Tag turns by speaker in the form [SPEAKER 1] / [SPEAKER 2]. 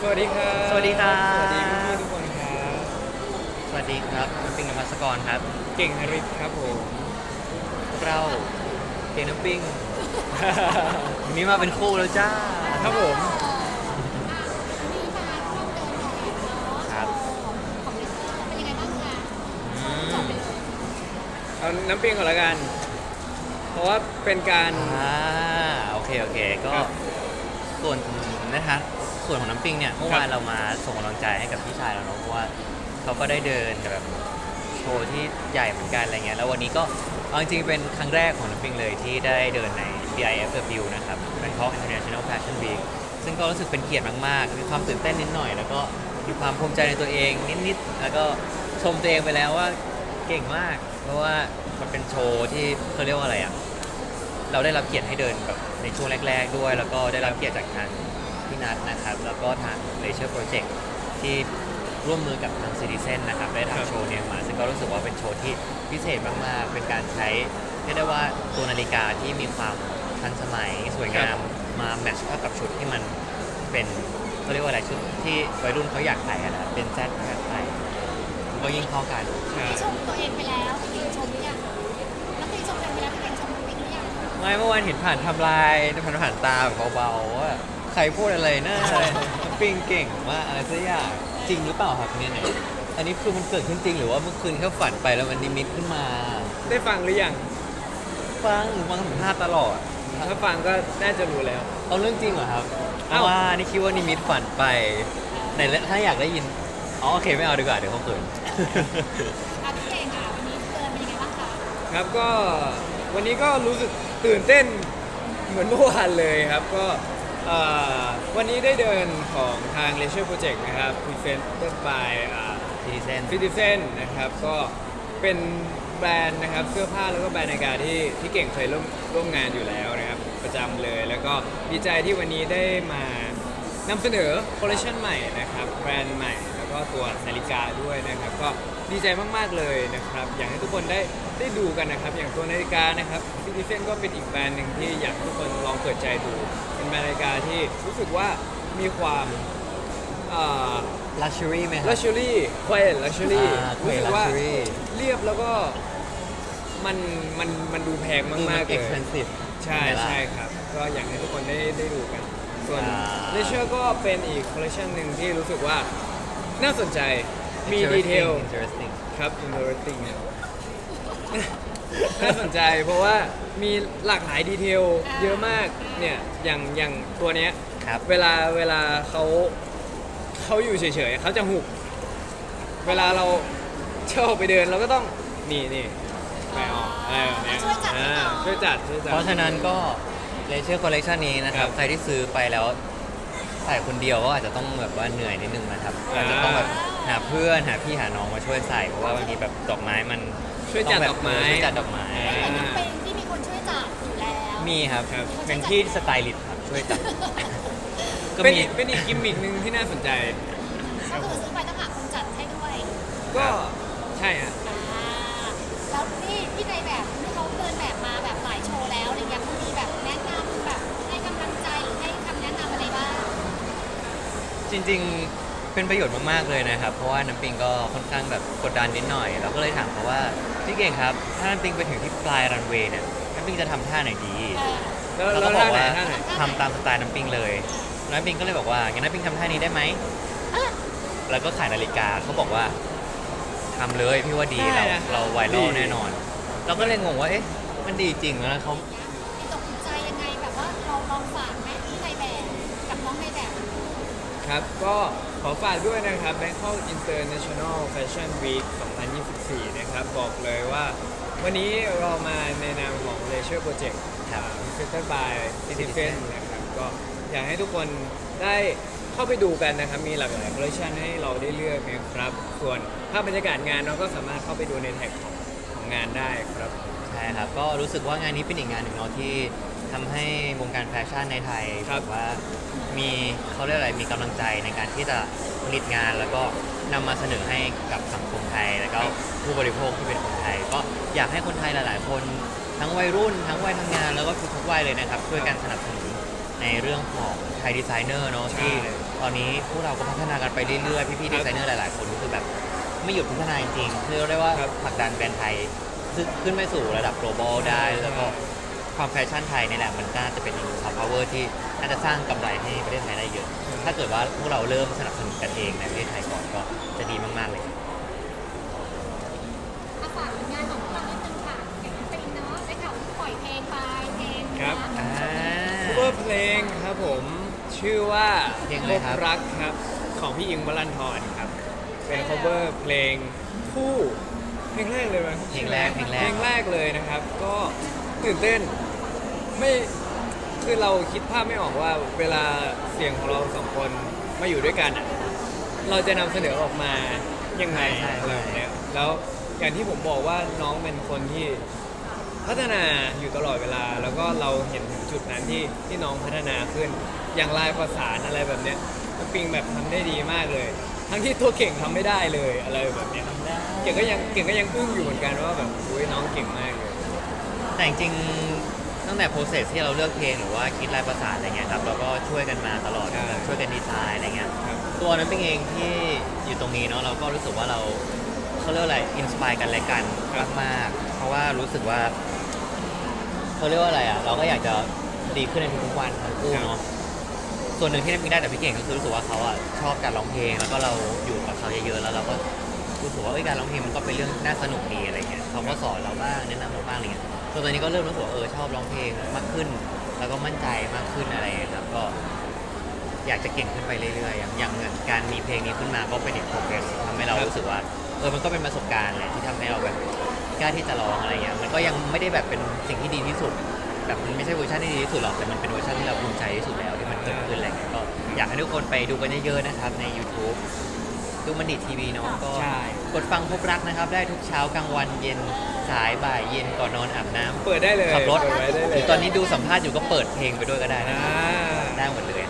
[SPEAKER 1] สวัสดีครับ
[SPEAKER 2] สวัสดีครับ
[SPEAKER 1] สวัสดีพี่ๆทุกคนครับ
[SPEAKER 2] สวัสดีครับน้ำปิงนภัสกรครับ
[SPEAKER 1] เก่งนริศครับผม
[SPEAKER 2] พวกเราเก่งน้ำปิง วันนี้มาเป็นคู่แล้วจ้า
[SPEAKER 1] ครับผม
[SPEAKER 2] ครับ
[SPEAKER 3] ของเลสเตอร์เป็นยังไงบ้างคะ
[SPEAKER 2] อืม
[SPEAKER 1] เอาน้ำปิงก่อนละกัน เพราะว่าเป็นการ
[SPEAKER 2] อ่าโอ เคโอเคก็
[SPEAKER 1] ครับ
[SPEAKER 2] ส่วนนะคะส่วนของน้ำปิงเนี่ยเมื่อวา
[SPEAKER 1] ครั
[SPEAKER 2] น
[SPEAKER 1] บ
[SPEAKER 2] เรามาส่งกำลังใจให้กับพี่ชายเราเนาะเพราะว่าเขาก็ได้เดินแบบโชว์ที่ใหญ่เหมือนกันอะไรเงี้ยแล้ววันนี้ก็เอาจริงๆเป็นครั้งแรกของน้ำปิงเลยที่ได้เดินใน BIFW นะครับ Bangkok International Fashion Week ซึ่งก็รู้สึกเป็นเกียรติมากๆมีความตื่นเต้นนิดหน่อย แล้วก็มีความภูมิใจในตัวเองนิดๆแล้วก็ชมตัวเองไปแล้วว่าเก่งมาก เพราะว่ามันเป็นโชว์ที่เขาเรียกว่าอะไรอะ เราได้รับเกียรติให้เดินแบบในช่วงแรก ๆ ด้วย แล้วก็ได้รับเกียรติจากทางพี่นัทนะครับ แล้วก็ทาง Leisure Project ที่ร่วมมือกับทาง Citizen นะครับได้
[SPEAKER 1] ครับ
[SPEAKER 2] ทำโชว์เนี่ยมาซึ่งก็รู้สึกว่าเป็นโชว์ที่พิเศษมากๆเป็นการใช้เรียกได้ว่าตัวนาฬิกาที่มีความทันสมัยสวยงามมาแมทช์เข้ากับชุดที่มันเป็นเขาเรียกว่าอะไรชุดที่วัยรุ่นเขาอยากใส่อะนะเป็นแซดแบบใส่มันก็ยิ่งเข้ากัน
[SPEAKER 3] พี่ชมตัวเองไปแล้วพี่เก่งชมหรือยัง
[SPEAKER 2] ไม่เมื่อวานเห็นผ่านทำลายผ่านผ่านตาแบบเบาๆว่าใครพูดอะไรนะอะไรปิงเก่งมากอะไรสักอย่างจริงหรือเปล่าครับเนี่ยเนี่ยอันนี้คือมันเกิดขึ้นจริงหรือว่าเมื่อคืนแค่ฝันไปแล้วมันนิมิตขึ้นมา
[SPEAKER 1] ได้ฟังหรือยัง
[SPEAKER 2] ฟังฟังสัมภาษณ์ตลอด
[SPEAKER 1] ถ้าฟังก็น่าจะรู้แล้ว
[SPEAKER 2] เอาเรื่องจริงเหรอครับเพ
[SPEAKER 1] เอ้า
[SPEAKER 2] ราะว่านี่คิดว่านิมิตฝันไปไหนถ้าอยากได้ยินอ๋อโอเคไม่เอาดีกว่าเดี๋ยวเขาเขิน
[SPEAKER 3] อะพี่เก่งอะวันนี้เดินเป็นยังไงบ้างคะ
[SPEAKER 1] ครับก็วันนี้ก็รู้สึก ตื่นเต้นเหมือนเมื่อวานเลยครับ ก็เอ่อวันนี้ได้เดินของทาง Leisure Project นะครับ Presented by อ่า
[SPEAKER 2] ทีเซน
[SPEAKER 1] ฟิติเซนนะครับ ก็เป็นแบรนด์นะครับ เสื้อผ้าแล้วก็แบรนด์นาฬิกาที่ที่เก่งเคยร่วมร่วมงานอยู่แล้วนะครับ ประจำเลย แล้วก็ดีใจที่วันนี้ได้มานำเสนอคอลเลคชันใหม่นะครับ แบรนด์ใหม่ แล้วก็ตัวนาฬิกาด้วยนะครับ ก็ดีใจมากๆเลยนะครับ อยากให้ทุกคนได้ได้ดูกันนะครับ อย่างตัวนาฬิกานะครับฟิติเซนก็เป็นอีกแบรนด์หนึ่งที่อยากให้ทุกคนลองเปิดใจดู เป็นแบรนด์นาฬิกาที่รู้สึกว่ามีความเอ่อ
[SPEAKER 2] ลักชัวรี่ไหมครั
[SPEAKER 1] ลักชัวรี่ควายลักชัวรี่
[SPEAKER 2] อ่า
[SPEAKER 1] รู้สึก
[SPEAKER 2] Quiet
[SPEAKER 1] ว่า
[SPEAKER 2] Luxury
[SPEAKER 1] เรียบแล้วก็มันมันมันดูแพง
[SPEAKER 2] คือมั
[SPEAKER 1] มานกๆเลย
[SPEAKER 2] expensive
[SPEAKER 1] ใช่
[SPEAKER 2] ไหมล่ะ
[SPEAKER 1] ใช่ครับ ก็อยากให้ทุกคนได้ได้ดูกัน ส่วน
[SPEAKER 2] อ่า
[SPEAKER 1] เลเชอร์ก็เป็นอีกคอลเลคชันหนึ่งที่รู้สึกว่า น่าสนใจมี
[SPEAKER 2] Interesting
[SPEAKER 1] ดีเทล
[SPEAKER 2] interesting
[SPEAKER 1] ครับ interesting เนี่ยน่าสนใจเพราะว่ามีหลากหลายดีเทลเยอะมากเนี่ยอย่างอย่างตัวเนี้ย
[SPEAKER 2] ครับ
[SPEAKER 1] เวลาเวลาเขาเขาอยู่เฉยๆเขาจะหุบเวลาเราเช่าไปเดินเราก็ต้องนี่นี่ไปออกอะไรแบบเนี้ย
[SPEAKER 3] ช่วยจัดให้
[SPEAKER 1] อ่า
[SPEAKER 3] หน่อย
[SPEAKER 1] ช่วยจัดช่วยจัด
[SPEAKER 2] เพราะฉะนั้นก็เลเชอร์คอลเล t ชันนี้นะครับ
[SPEAKER 1] ครับ
[SPEAKER 2] ใครที่ซื้อไปแล้ว ใส่คนเดียวก็อาจจะต้องแบบว่าเหนื่อยนิดนึงนะครับ
[SPEAKER 1] อ่า
[SPEAKER 2] อาจจะต้องแบบหาเพื่อนหาพี่หาน้องมาช่วยใส่เพราะว่าบางทีแบบดอกไม้มัน
[SPEAKER 1] ช่วยจัด
[SPEAKER 2] ต้งแบบ
[SPEAKER 1] ดอกไม้
[SPEAKER 2] ช่วยจัดดอกไม้
[SPEAKER 1] อ่า
[SPEAKER 3] เป็นน้องเป็นที่มีคนช่วยจัดอยู่แล้ว
[SPEAKER 2] มีครับ
[SPEAKER 1] ครับ
[SPEAKER 2] เป็นพี่สไตลิสต์ครับช่วยจัดก็
[SPEAKER 1] เป็น
[SPEAKER 2] มี
[SPEAKER 1] อีกเป็นอีกกิมมิกหนึ่งที่น่าสนใจ
[SPEAKER 3] ก็คือซื้อไปต้องหาคนจัดให้ด้วย
[SPEAKER 1] ก็ใช่ฮะ
[SPEAKER 3] อ่าแล้วนี่ที่ในแบบที่เขาเดินแบบมาแบบหลายโชว์แล้วอะไรเงี้ยเขามีแบบแนะนำแบบให้กำลังใจหรือให้คำแนะนำอะไรบ้าง
[SPEAKER 2] จริง ๆ เป็นประโยชน์มากๆเลยนะครับ เพราะว่าน้ำปิงก็ค่อนข้างแบบกดดันนิดหน่อยเราก็เลยถามเขาว่าพี่เก่งครับ ถ้าน้ำปิงไปถึงที่ปลายรันเวย์เนี่ยน้ำปิงจะทำท่าไหนดี
[SPEAKER 3] เออ
[SPEAKER 1] แล้ว
[SPEAKER 2] แล้ว
[SPEAKER 1] แล้ว
[SPEAKER 2] ก็บ
[SPEAKER 1] ท่า
[SPEAKER 2] อก
[SPEAKER 1] ไหน
[SPEAKER 2] ว่า
[SPEAKER 1] ท่าไหน
[SPEAKER 2] ทำตามสไตล์น้ำปิงเลยน้ำปิงก็เลยบอกว่างั้นน้ำปิงทำท่านี้ได้ไหมแล้วก็ขายนาฬิกาเขาบอกว่าทำเลยพี่ว่าดี
[SPEAKER 1] ได้
[SPEAKER 2] เรา
[SPEAKER 1] นะ
[SPEAKER 2] เราไวรัล
[SPEAKER 1] ดี
[SPEAKER 2] แน่นอน เราก็เลยงงว่าเอ๊ะมันดีจริงแล้วเขา
[SPEAKER 3] มีตกใจยังไงแบบว่าเราลองฝากไหมที่ในแบบกับน้องในแบบ
[SPEAKER 1] ครับ ก็ขอฝากด้วยนะครับ Bangkok International Fashion Week 2024 นะครับ บอกเลยว่า วันนี้เรามาในนามของ Leisure Project
[SPEAKER 2] ครับ
[SPEAKER 1] Presented by Citizen นะครับ ก็อยากให้ทุกคนได้เข้าไปดูกันนะครับ มีหลากหลายคอลเลคชันให้เราได้เลือกนะครับ ส่วนภาพบรรยากาศงานเราก็สามารถเข้าไปดูในแท็กของของงานได้ครับ
[SPEAKER 2] ใช่ครับ ก็รู้สึกว่างานนี้เป็นอีกงานหนึ่งเนาะที่ทำให้วงการแฟชั่นในไทย
[SPEAKER 1] ครับ
[SPEAKER 2] แบบว่า มีเขาเรียกอะไรมีกำลังใจในการที่จะผลิตงานแล้วก็นำมาเสนอให้กับสังคมไทย แล้วก็ผู้บริโภคที่เป็นคนไทย ก็อยากให้คนไทยหลาย ๆ คนทั้งวัยรุ่น ทั้งวัยทำงานแล้วก็ทุกๆวัยเลยนะครับช่วยกันสนับสนุนในเรื่องของไทยดีไซเนอร์เนาะ
[SPEAKER 1] ใช่
[SPEAKER 2] ที่ตอนนี้พวกเราก็พัฒนากันไปเรื่อย ๆ พี่ๆดีไซเนอร์หลาย ๆ คนคือแบบไม่หยุดพัฒนาจริงๆคือเรียกว่า
[SPEAKER 1] ครับ
[SPEAKER 2] ผลักดันแบรนด์ไทย ขึ้นไปสู่ระดับ global ได้แล้วก็ ความแฟชั่นไทยนี่แหละมันน่าจะเป็นอีกซอฟต์พาวเวอร์ที่น่าจะสร้างกำไรให้ประเทศไทยได้เยอะ ถ้าเกิดว่าพวกเราเริ่มสนับสนุนกันเองในประเทศไทยก่อนก็จะดีมากๆเลย
[SPEAKER 3] อาฝากผลงานของพวกเรานิดนึงค่ะอย่างนี้เป็นเนาะได้ข่าวว่าปล่อยเพลงไปเพลง
[SPEAKER 1] ครับ
[SPEAKER 3] นะ
[SPEAKER 1] คูเวอร์เพลงครับผมชื่อว่า
[SPEAKER 2] เพลงอะไรครับ
[SPEAKER 1] พรักครับของพี่อิงวรันทรครับ เป็น cover เพลงคู่เพลงแรกเลยมั้ย
[SPEAKER 2] เพลงแรกเพลงแร
[SPEAKER 1] เพล
[SPEAKER 2] ก
[SPEAKER 1] งแรกเลยนะครับ ก็ตื่นเต้น ไม่คือเราคิดภาพไม่ออกว่าเวลาเสียงของเราสองคนมาอยู่ด้วยกันอะเราจะนำเสนอออกมายังไง
[SPEAKER 2] ใช่ใช่
[SPEAKER 1] อะไรแบบเนี้ยแล้วอย่างที่ผมบอกว่าน้องเป็นคนที่พัฒนาอยู่ตลอดเวลา แล้วก็เราเห็นถึงจุดนั้นที่ที่น้องพัฒนาขึ้น อย่างลายประสานอะไรแบบเนี้ยน้องปิงแบบทำได้ดีมากเลย ทั้งที่ตัวเก่งทำไม่ได้เลยอะไรแบบเนี้ย เก่งก็ยังเก่งก็ยังอึ้งอยู่เหมือนกันว่าแบบอุ้ยน้องเก่งมากเลย
[SPEAKER 2] แต่จริงๆ ตั้งแต่โปรเซสที่เราเลือกเพลงหรือว่าคิดลายประสานอะไรเงี้ยครับเราก็ช่วยกันมาตลอด
[SPEAKER 1] ใช่
[SPEAKER 2] แบบช่วยกันดีไซน์อะไรเงี้ย
[SPEAKER 1] ครับ
[SPEAKER 2] ตัวนั้นเป็นเองที่อยู่ตรงนี้เนาะเราก็รู้สึกว่าเราเขาเรียกว่าอะไรอินสปายกันและกัน
[SPEAKER 1] ครับ
[SPEAKER 2] มากๆเพราะว่ารู้สึกว่าเขาเรียกว่าอะไรอะเราก็อยากจะดีขึ้นในทุกๆวันทั้งคู่เนาะส่วนหนึ่งที่น้ำปิงได้แต่พี่เก่งก็คือรู้สึกว่าเขาอะชอบการร้องเพลงแล้วก็เราอยู่กับเขาเยอะๆแล้วเราก็รู้สึกว่าเอ้ยการร้องเพลงมันก็เป็นเรื่องน่าสนุกดีอะไรเงี้ยเขาก็สอนเราบ้างแนะนำเราบ้างอะไรเงี้ยส่ว นตอนนี้ก็เริ่มรู้สึกว่าเออชอบร้องเพลงมากขึ้น แล้วก็มั่นใจมากขึ้นอะไรเงี้ยครับก็อยากจะเก่งขึ้นไปเรื่อยๆอย่างอย่างเหมือนการมีเพลงนี้ขึ้นมาก็เป็นอีกโปรเกรสทำให้เรา
[SPEAKER 1] ครับ
[SPEAKER 2] รู้สึกว่าเออมันก็เป็นประสบการณ์แหละที่ทำให้เราแบบกล้าที่จะร้องอะไรเงี้ยมันก็ยังไม่ได้แบบเป็นสิ่งที่ดีที่สุด แบบมันไม่ใช่เวอร์ชันที่ดีที่สุดหรอกแต่มันเป็นเวอร์ชันที่เราภูมิใจที่สุดแล้วที่มันเกิดขึ้นอะไรเงี้ยก็อยากให้ทุกคนไปดูกันเยอะๆนะครับใน YouTube ดูมันดีทีวีเนาะก็
[SPEAKER 1] ใช่
[SPEAKER 2] กดฟังพบรักนะครับ ได้ทุกเช้ากลางวันเย็น สายบ่ายเย็นก่อนนอนอาบน้ำ
[SPEAKER 1] เปิดได้เลย
[SPEAKER 2] ขับรถ
[SPEAKER 1] เปิดไว้ได้เล
[SPEAKER 2] หรื
[SPEAKER 1] ย
[SPEAKER 2] อตอนนี้ดูสัมภาษณ์อยู่ก็เปิดเพลงไปด้วยก็ได้นะ
[SPEAKER 1] อ่า
[SPEAKER 2] ได้หมดเลย